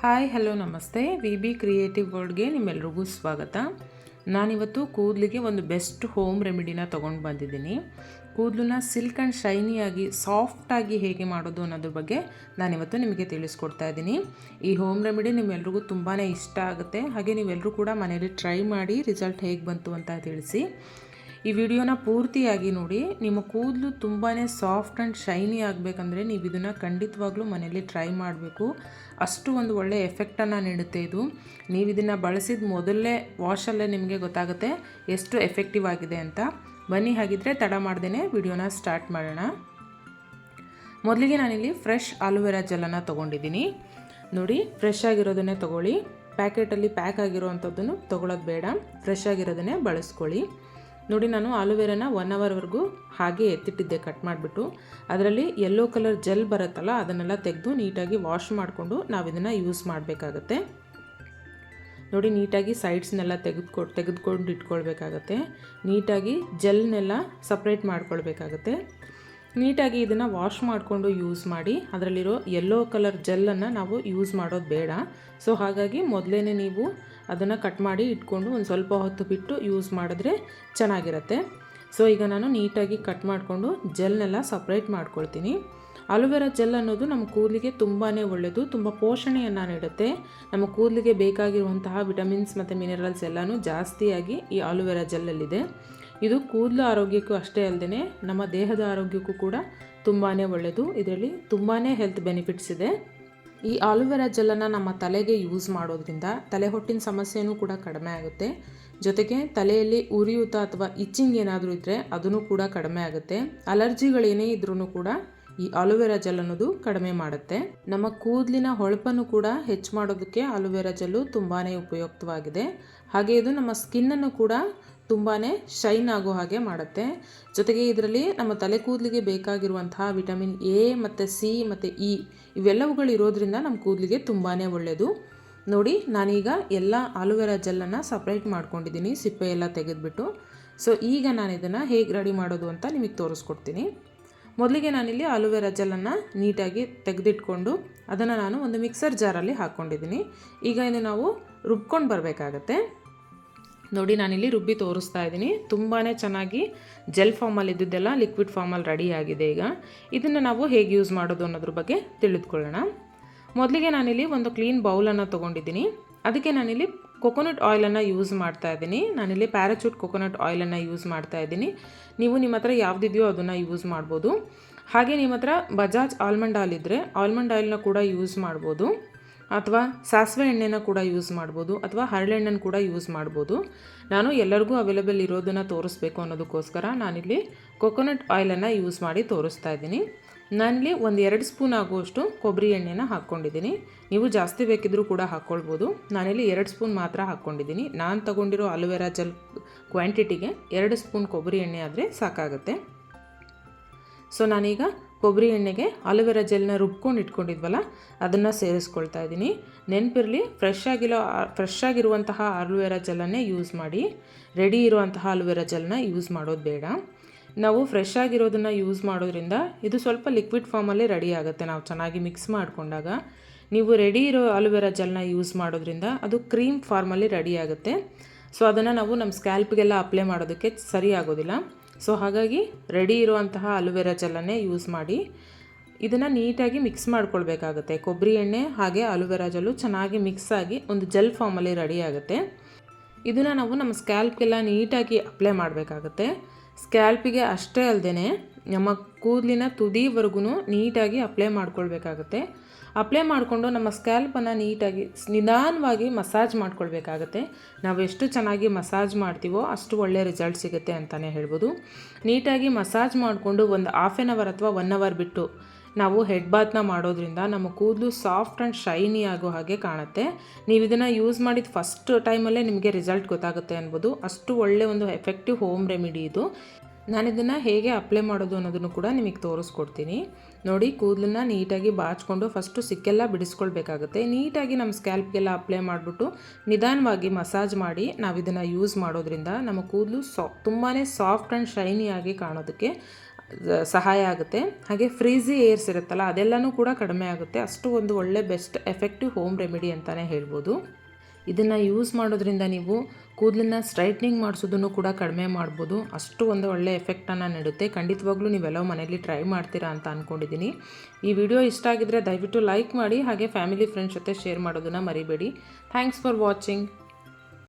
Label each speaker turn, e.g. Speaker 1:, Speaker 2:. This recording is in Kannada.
Speaker 1: ಹಾಯ್, ಹಲೋ, ನಮಸ್ತೆ. ವಿ ಬಿ ಕ್ರಿಯೇಟಿವ್ ವರ್ಲ್ಡ್ಗೆ ನಿಮ್ಮೆಲ್ರಿಗೂ ಸ್ವಾಗತ. ನಾನಿವತ್ತು ಕೂದಲಿಗೆ ಒಂದು ಬೆಸ್ಟ್ ಹೋಮ್ ರೆಮಿಡಿನ ತೊಗೊಂಡು ಬಂದಿದ್ದೀನಿ. ಕೂದಲನ್ನ ಸಿಲ್ಕ್ ಆ್ಯಂಡ್ ಶೈನಿಯಾಗಿ ಸಾಫ್ಟಾಗಿ ಹೇಗೆ ಮಾಡೋದು ಅನ್ನೋದ್ರ ಬಗ್ಗೆ ನಾನಿವತ್ತು ನಿಮಗೆ ತಿಳಿಸ್ಕೊಡ್ತಾ ಇದ್ದೀನಿ. ಈ ಹೋಮ್ ರೆಮಿಡಿ ನಿಮ್ಮೆಲ್ರಿಗೂ ತುಂಬಾ ಇಷ್ಟ ಆಗುತ್ತೆ. ಹಾಗೆ ನೀವೆಲ್ಲರೂ ಕೂಡ ಮನೇಲಿ ಟ್ರೈ ಮಾಡಿ, ರಿಸಲ್ಟ್ ಹೇಗೆ ಬಂತು ಅಂತ ತಿಳಿಸಿ. ಈ ವಿಡಿಯೋನ ಪೂರ್ತಿಯಾಗಿ ನೋಡಿ. ನಿಮ್ಮ ಕೂದಲು ತುಂಬಾ ಸಾಫ್ಟ್ ಆ್ಯಂಡ್ ಶೈನಿ ಆಗಬೇಕಂದ್ರೆ ನೀವು ಇದನ್ನು ಖಂಡಿತವಾಗ್ಲೂ ಮನೆಯಲ್ಲಿ ಟ್ರೈ ಮಾಡಬೇಕು. ಅಷ್ಟು ಒಂದು ಒಳ್ಳೆಯ ಎಫೆಕ್ಟನ್ನು ನೀಡುತ್ತೆ ಇದು. ನೀವು ಇದನ್ನು ಬಳಸಿದ ಮೊದಲೇ ವಾಶಲ್ಲೇ ನಿಮಗೆ ಗೊತ್ತಾಗುತ್ತೆ ಎಷ್ಟು ಎಫೆಕ್ಟಿವ್ ಆಗಿದೆ ಅಂತ. ಬನ್ನಿ, ಹಾಗಿದ್ರೆ ತಡ ಮಾಡ್ದೇ ವಿಡಿಯೋನ ಸ್ಟಾರ್ಟ್ ಮಾಡೋಣ. ಮೊದಲಿಗೆ ನಾನಿಲ್ಲಿ ಫ್ರೆಶ್ ಆಲೋವೆರಾ ಜೆಲ್ಲನ್ನು ತೊಗೊಂಡಿದ್ದೀನಿ. ನೋಡಿ ಫ್ರೆಶ್ ಆಗಿರೋದನ್ನೇ ತೊಗೊಳ್ಳಿ. ಪ್ಯಾಕೆಟಲ್ಲಿ ಪ್ಯಾಕ್ ಆಗಿರೋ ಅಂಥದ್ದನ್ನು ತೊಗೊಳೋದು ಬೇಡ. ಫ್ರೆಶ್ ಆಗಿರೋದನ್ನೇ ಬಳಸ್ಕೊಳ್ಳಿ. ನೋಡಿ, ನಾನು ಆಲೂವೆರಾನ ಒನ್ ಅವರ್ವರೆಗೂ ಹಾಗೆ ಎತ್ತಿಟ್ಟಿದ್ದೆ ಕಟ್ ಮಾಡಿಬಿಟ್ಟು. ಅದರಲ್ಲಿ ಯೆಲ್ಲೋ ಕಲರ್ ಜೆಲ್ ಬರುತ್ತಲ್ಲ, ಅದನ್ನೆಲ್ಲ ತೆಗೆದು ನೀಟಾಗಿ ವಾಶ್ ಮಾಡಿಕೊಂಡು ನಾವು ಇದನ್ನು ಯೂಸ್ ಮಾಡಬೇಕಾಗತ್ತೆ. ನೋಡಿ, ನೀಟಾಗಿ ಸೈಡ್ಸ್ನೆಲ್ಲ ತೆಗೆದುಕೊ, ತೆಗೆದುಕೊಂಡು ಇಟ್ಕೊಳ್ಬೇಕಾಗತ್ತೆ. ನೀಟಾಗಿ ಜೆಲ್ನೆಲ್ಲ ಸಪ್ರೇಟ್ ಮಾಡ್ಕೊಳ್ಬೇಕಾಗತ್ತೆ. ನೀಟಾಗಿ ಇದನ್ನು ವಾಶ್ ಮಾಡಿಕೊಂಡು ಯೂಸ್ ಮಾಡಿ, ಅದರಲ್ಲಿರೋ ಯೆಲ್ಲೋ ಕಲರ್ ಜೆಲ್ಲನ್ನು ನಾವು ಯೂಸ್ ಮಾಡೋದು ಬೇಡ. ಸೊ ಹಾಗಾಗಿ ಮೊದಲೇ ನೀವು ಅದನ್ನು ಕಟ್ ಮಾಡಿ ಇಟ್ಕೊಂಡು ಒಂದು ಸ್ವಲ್ಪ ಹೊತ್ತು ಬಿಟ್ಟು ಯೂಸ್ ಮಾಡಿದ್ರೆ ಚೆನ್ನಾಗಿರುತ್ತೆ. ಸೊ ಈಗ ನಾನು ನೀಟಾಗಿ ಕಟ್ ಮಾಡಿಕೊಂಡು ಜೆಲ್ನೆಲ್ಲ ಸಪ್ರೇಟ್ ಮಾಡ್ಕೊಳ್ತೀನಿ. ಅಲೋವೆರಾ ಜೆಲ್ ಅನ್ನೋದು ನಮ್ಮ ಕೂದಲಿಗೆ ತುಂಬಾ ಒಳ್ಳೆಯದು ತುಂಬ ಪೋಷಣೆಯನ್ನು ನೀಡುತ್ತೆ. ನಮ್ಮ ಕೂದಲಿಗೆ ಬೇಕಾಗಿರುವಂತಹ ವಿಟಮಿನ್ಸ್ ಮತ್ತು ಮಿನರಲ್ಸ್ ಎಲ್ಲನೂ ಜಾಸ್ತಿಯಾಗಿ ಈ ಅಲೋವೆರಾ ಜೆಲ್ಲಲ್ಲಿದೆ ಇದು ಕೂದಲು ಆರೋಗ್ಯಕ್ಕೂ ಅಷ್ಟೇ ಅಲ್ಲದೆ ನಮ್ಮ ದೇಹದ ಆರೋಗ್ಯಕ್ಕೂ ಕೂಡ ತುಂಬಾ ಒಳ್ಳೆಯದು ಇದರಲ್ಲಿ ತುಂಬಾ ಹೆಲ್ತ್ ಬೆನಿಫಿಟ್ಸ್ ಇದೆ. ಈ ಆಲೋವೆರಾ ಜೆಲ್ಲನ್ನು ನಮ್ಮ ತಲೆಗೆ ಯೂಸ್ ಮಾಡೋದ್ರಿಂದ ತಲೆ ಹೊಟ್ಟಿನ ಸಮಸ್ಯೆನೂ ಕೂಡ ಕಡಿಮೆ ಆಗುತ್ತೆ. ಜೊತೆಗೆ ತಲೆಯಲ್ಲಿ ಉರಿಯೂತ ಅಥವಾ ಇಚ್ಚಿಂಗ್ ಏನಾದರೂ ಇದ್ದರೆ ಅದನ್ನು ಕೂಡ ಕಡಿಮೆ ಆಗುತ್ತೆ. ಅಲರ್ಜಿಗಳೇನೇ ಇದ್ರೂ ಕೂಡ ಈ ಅಲೋವೆರಾ ಜೆಲ್ ಅನ್ನೋದು ಕಡಿಮೆ ಮಾಡುತ್ತೆ. ನಮ್ಮ ಕೂದಲಿನ ಹೊಳಪನ್ನು ಕೂಡ ಹೆಚ್ಚು ಮಾಡೋದಕ್ಕೆ ಅಲೋವೆರಾ ಜೆಲ್ಲು ತುಂಬಾ ಉಪಯುಕ್ತವಾಗಿದೆ. ಹಾಗೆ ಇದು ನಮ್ಮ ಸ್ಕಿನ್ನನ್ನು ಕೂಡ ತುಂಬಾ ಶೈನ್ ಆಗೋ ಹಾಗೆ ಮಾಡುತ್ತೆ. ಜೊತೆಗೆ ಇದರಲ್ಲಿ ನಮ್ಮ ತಲೆ ಕೂದಲಿಗೆ ಬೇಕಾಗಿರುವಂತಹ ವಿಟಮಿನ್ ಎ ಮತ್ತು ಸಿ ಮತ್ತು ಇ ಇವೆಲ್ಲವುಗಳು ಇರೋದ್ರಿಂದ ನಮ್ಮ ಕೂದಲಿಗೆ ತುಂಬಾ ಒಳ್ಳೆಯದು ನೋಡಿ, ನಾನೀಗ ಎಲ್ಲ ಆಲೋವೆರಾ ಜೆಲ್ಲನ್ನು ಸಪ್ರೇಟ್ ಮಾಡ್ಕೊಂಡಿದ್ದೀನಿ, ಸಿಪ್ಪೆ ಎಲ್ಲ ತೆಗೆದುಬಿಟ್ಟು. ಸೊ ಈಗ ನಾನು ಇದನ್ನು ಹೇಗೆ ರೆಡಿ ಮಾಡೋದು ಅಂತ ನಿಮಗೆ ತೋರಿಸ್ಕೊಡ್ತೀನಿ. ಮೊದಲಿಗೆ ನಾನಿಲ್ಲಿ ಆಲೋವೆರಾ ಜೆಲ್ಲನ್ನು ನೀಟಾಗಿ ತೆಗೆದಿಟ್ಕೊಂಡು ಅದನ್ನು ನಾನು ಒಂದು ಮಿಕ್ಸರ್ ಜಾರಲ್ಲಿ ಹಾಕ್ಕೊಂಡಿದ್ದೀನಿ. ಈಗ ಇದು ನಾವು ರುಬ್ಕೊಂಡು ಬರಬೇಕಾಗತ್ತೆ. ನೋಡಿ, ನಾನಿಲ್ಲಿ ರುಬ್ಬಿ ತೋರಿಸ್ತಾ ಇದ್ದೀನಿ. ತುಂಬಾ ಚೆನ್ನಾಗಿ ಜೆಲ್ ಫಾರ್ಮಲ್ಲಿ ಇದ್ದಿದ್ದೆಲ್ಲ ಲಿಕ್ವಿಡ್ ಫಾರ್ಮಲ್ಲಿ ರೆಡಿ ಆಗಿದೆ ಈಗ. ಇದನ್ನು ನಾವು ಹೇಗೆ ಯೂಸ್ ಮಾಡೋದು ಅನ್ನೋದ್ರ ಬಗ್ಗೆ ತಿಳಿದುಕೊಳ್ಳೋಣ. ಮೊದಲಿಗೆ ನಾನಿಲ್ಲಿ ಒಂದು ಕ್ಲೀನ್ ಬೌಲನ್ನು ತೊಗೊಂಡಿದ್ದೀನಿ. ಅದಕ್ಕೆ ನಾನಿಲ್ಲಿ ಕೊಕೊನಟ್ ಆಯಿಲನ್ನು ಯೂಸ್ ಮಾಡ್ತಾ ಇದ್ದೀನಿ. ನಾನಿಲ್ಲಿ ಪ್ಯಾರಾಚೂಟ್ ಕೊಕೊನಟ್ ಆಯಿಲನ್ನು ಯೂಸ್ ಮಾಡ್ತಾ ಇದ್ದೀನಿ. ನೀವು ನಿಮ್ಮ ಹತ್ರ ಯಾವುದಿದೆಯೋ ಅದನ್ನು ಯೂಸ್ ಮಾಡ್ಬೋದು. ಹಾಗೆ ನಿಮ್ಮ ಹತ್ರ ಬಜಾಜ್ ಆಲ್ಮಂಡ್ ಆಯಿಲ್ ಇದ್ದರೆ ಆಲ್ಮಂಡ್ ಆಯಿಲ್ನ ಕೂಡ ಯೂಸ್ ಮಾಡ್ಬೋದು. ಅಥವಾ ಸಾಸಿವೆ ಎಣ್ಣೆನ ಕೂಡ ಯೂಸ್ ಮಾಡ್ಬೋದು. ಅಥವಾ ಹರಳೆಣ್ಣೆನ ಕೂಡ ಯೂಸ್ ಮಾಡ್ಬೋದು. ನಾನು ಎಲ್ಲರಿಗೂ ಅವೈಲೇಬಲ್ ಇರೋದನ್ನು ತೋರಿಸ್ಬೇಕು ಅನ್ನೋದಕ್ಕೋಸ್ಕರ ನಾನಿಲ್ಲಿ ಕೊಕೊನಟ್ ಆಯಿಲನ್ನು ಯೂಸ್ ಮಾಡಿ ತೋರಿಸ್ತಾ ಇದ್ದೀನಿ. ನಾನಿಲ್ಲಿ ಒಂದು ಎರಡು ಸ್ಪೂನ್ ಆಗುವಷ್ಟು ಕೊಬ್ಬರಿ ಎಣ್ಣೆನ ಹಾಕ್ಕೊಂಡಿದ್ದೀನಿ. ನೀವು ಜಾಸ್ತಿ ಬೇಕಿದ್ದರೂ ಕೂಡ ಹಾಕ್ಕೊಳ್ಬೋದು ನಾನಿಲ್ಲಿ ಎರಡು ಸ್ಪೂನ್ ಮಾತ್ರ ಹಾಕ್ಕೊಂಡಿದ್ದೀನಿ. ನಾನು ತಗೊಂಡಿರೋ ಅಲೋವೆರಾ ಜೆಲ್ ಕ್ವಾಂಟಿಟಿಗೆ ಎರಡು ಸ್ಪೂನ್ ಕೊಬ್ಬರಿ ಎಣ್ಣೆ ಆದರೆ ಸಾಕಾಗುತ್ತೆ. ಸೊ, ನಾನೀಗ ಕೊಬ್ಬರಿ ಎಣ್ಣೆಗೆ ಅಲೋವೆರಾ ಜೆಲ್ನ ರುಬ್ಕೊಂಡು ಇಟ್ಕೊಂಡಿದ್ವಲ್ಲ, ಅದನ್ನು ಸೇರಿಸ್ಕೊಳ್ತಾ ಇದ್ದೀನಿ. ನೆನಪಿರಲಿ, ಫ್ರೆಶ್ ಆಗಿರೋ, ಫ್ರೆಶ್ ಆಗಿರುವಂತಹ ಅಲೋವೆರಾ ಜೆಲ್ಲನ್ನೇ ಯೂಸ್ ಮಾಡಿ, ರೆಡಿ ಇರುವಂತಹ ಅಲೋವೆರಾ ಜೆಲ್ನ ಯೂಸ್ ಮಾಡೋದು ಬೇಡ. ನಾವು ಫ್ರೆಶ್ ಆಗಿರೋದನ್ನು ಯೂಸ್ ಮಾಡೋದ್ರಿಂದ ಇದು ಸ್ವಲ್ಪ ಲಿಕ್ವಿಡ್ ಫಾರ್ಮಲ್ಲಿ ರೆಡಿ ಆಗುತ್ತೆ. ನಾವು ಚೆನ್ನಾಗಿ ಮಿಕ್ಸ್ ಮಾಡಿಕೊಂಡಾಗ ನೀವು ರೆಡಿ ಇರೋ ಅಲೋವೆರಾ ಜೆಲ್ನ ಯೂಸ್ ಮಾಡೋದ್ರಿಂದ ಅದು ಕ್ರೀಮ್ ಫಾರ್ಮಲ್ಲಿ ರೆಡಿ ಆಗುತ್ತೆ. ಸೊ ಅದನ್ನು ನಾವು ನಮ್ಮ ಸ್ಕ್ಯಾಲ್ಪ್ಗೆಲ್ಲ ಅಪ್ಲೈ ಮಾಡೋದಕ್ಕೆ ಸರಿ ಆಗೋದಿಲ್ಲ. ಸೊ ಹಾಗಾಗಿ ರೆಡಿ ಇರುವಂತಹ ಅಲೋವೆರಾ ಜೆಲ್ಲನ್ನೇ ಯೂಸ್ ಮಾಡಿ ಇದನ್ನು ನೀಟಾಗಿ ಮಿಕ್ಸ್ ಮಾಡ್ಕೊಳ್ಬೇಕಾಗುತ್ತೆ. ಕೊಬ್ಬರಿ ಎಣ್ಣೆ ಹಾಗೆ ಅಲೋವೆರಾ ಜೆಲ್ಲು ಚೆನ್ನಾಗಿ ಮಿಕ್ಸ್ ಆಗಿ ಒಂದು ಜೆಲ್ ಫಾರ್ಮಲ್ಲಿ ರೆಡಿ ಆಗುತ್ತೆ. ಇದನ್ನು ನಾವು ನಮ್ಮ ಸ್ಕ್ಯಾಲ್ಪ್ಗೆಲ್ಲ ನೀಟಾಗಿ ಅಪ್ಲೈ ಮಾಡಬೇಕಾಗುತ್ತೆ. ಸ್ಕ್ಯಾಲ್ಪಿಗೆ ಅಷ್ಟೇ ಅಲ್ಲದೆ ನಮ್ಮ ಕೂದಲಿನ ತುದಿವರೆಗೂ ನೀಟಾಗಿ ಅಪ್ಲೈ ಮಾಡ್ಕೊಳ್ಬೇಕಾಗತ್ತೆ. ಅಪ್ಲೈ ಮಾಡಿಕೊಂಡು ನಮ್ಮ ಸ್ಕ್ಯಾಲ್ಪನ್ನು ನೀಟಾಗಿ ನಿಧಾನವಾಗಿ ಮಸಾಜ್ ಮಾಡ್ಕೊಳ್ಬೇಕಾಗತ್ತೆ. ನಾವು ಎಷ್ಟು ಚೆನ್ನಾಗಿ ಮಸಾಜ್ ಮಾಡ್ತೀವೋ ಅಷ್ಟು ಒಳ್ಳೆಯ ರಿಸಲ್ಟ್ ಸಿಗುತ್ತೆ ಅಂತಲೇ ಹೇಳ್ಬೋದು. ನೀಟಾಗಿ ಮಸಾಜ್ ಮಾಡಿಕೊಂಡು ಒಂದು ಹಾಫ್ ಆನ್ ಅವರ್ ಅಥವಾ ಒನ್ ಅವರ್ ಬಿಟ್ಟು ನಾವು ಹೆಡ್ ಬಾತ್ನ ಮಾಡೋದ್ರಿಂದ ನಮ್ಮ ಕೂದಲು ಸಾಫ್ಟ್ ಆ್ಯಂಡ್ ಶೈನಿ ಆಗೋ ಹಾಗೆ ಕಾಣುತ್ತೆ. ನೀವು ಇದನ್ನು ಯೂಸ್ ಮಾಡಿದ ಫಸ್ಟ್ ಟೈಮಲ್ಲೇ ನಿಮಗೆ ರಿಸಲ್ಟ್ ಗೊತ್ತಾಗುತ್ತೆ ಅನ್ಬೋದು. ಅಷ್ಟು ಒಳ್ಳೆ ಒಂದು ಎಫೆಕ್ಟಿವ್ ಹೋಮ್ ರೆಮಿಡಿ ಇದು. ನಾನು ಇದನ್ನು ಹೇಗೆ ಅಪ್ಲೈ ಮಾಡೋದು ಅನ್ನೋದನ್ನು ಕೂಡ ನಿಮಗೆ ತೋರಿಸ್ಕೊಡ್ತೀನಿ. ನೋಡಿ, ಕೂದಲನ್ನ ನೀಟಾಗಿ ಬಾಚ್ಕೊಂಡು ಫಸ್ಟು ಸಿಕ್ಕೆಲ್ಲ ಬಿಡಿಸ್ಕೊಳ್ಬೇಕಾಗುತ್ತೆ. ನೀಟಾಗಿ ನಮ್ಮ ಸ್ಕ್ಯಾಲ್ಪ್ಗೆಲ್ಲ ಅಪ್ಲೈ ಮಾಡಿಬಿಟ್ಟು ನಿಧಾನವಾಗಿ ಮಸಾಜ್ ಮಾಡಿ ನಾವು ಇದನ್ನು ಯೂಸ್ ಮಾಡೋದ್ರಿಂದ ನಮ್ಮ ಕೂದಲು ಸಾ ತುಂಬಾ ಸಾಫ್ಟ್ ಆ್ಯಂಡ್ ಶೈನಿಯಾಗಿ ಕಾಣೋದಕ್ಕೆ ಸಹಾಯ ಆಗುತ್ತೆ. ಹಾಗೆ ಫ್ರೀಜಿ ಏರ್ಸ್ ಇರುತ್ತಲ್ಲ, ಅದೆಲ್ಲನೂ ಕೂಡ ಕಡಿಮೆ ಆಗುತ್ತೆ. ಅಷ್ಟು ಒಂದು ಒಳ್ಳೆ ಬೆಸ್ಟ್ ಎಫೆಕ್ಟಿವ್ ಹೋಮ್ ರೆಮಿಡಿ ಅಂತಲೇ ಹೇಳ್ಬೋದು. ಇದನ್ನು ಯೂಸ್ ಮಾಡೋದ್ರಿಂದ ನೀವು ಕೂದಲನ್ನ ಸ್ಟ್ರೈಟ್ನಿಂಗ್ ಮಾಡಿಸೋದನ್ನು ಕೂಡ ಕಡಿಮೆ ಮಾಡ್ಬೋದು. ಅಷ್ಟು ಒಂದು ಒಳ್ಳೆ ಎಫೆಕ್ಟನ್ನು ನೀಡುತ್ತೆ. ಖಂಡಿತವಾಗ್ಲೂ ನೀವೆಲ್ಲ ಮನೇಲಿ ಟ್ರೈ ಮಾಡ್ತೀರಾ ಅಂತ ಅಂದ್ಕೊಂಡಿದ್ದೀನಿ ಈ ವಿಡಿಯೋ ಇಷ್ಟ ಆಗಿದ್ರೆ ದಯವಿಟ್ಟು ಲೈಕ್ ಮಾಡಿ, ಹಾಗೆ ಫ್ಯಾಮಿಲಿ ಫ್ರೆಂಡ್ಸ್ ಜೊತೆ ಶೇರ್ ಮಾಡೋದನ್ನು ಮರಿಬೇಡಿ. Thanks for watching.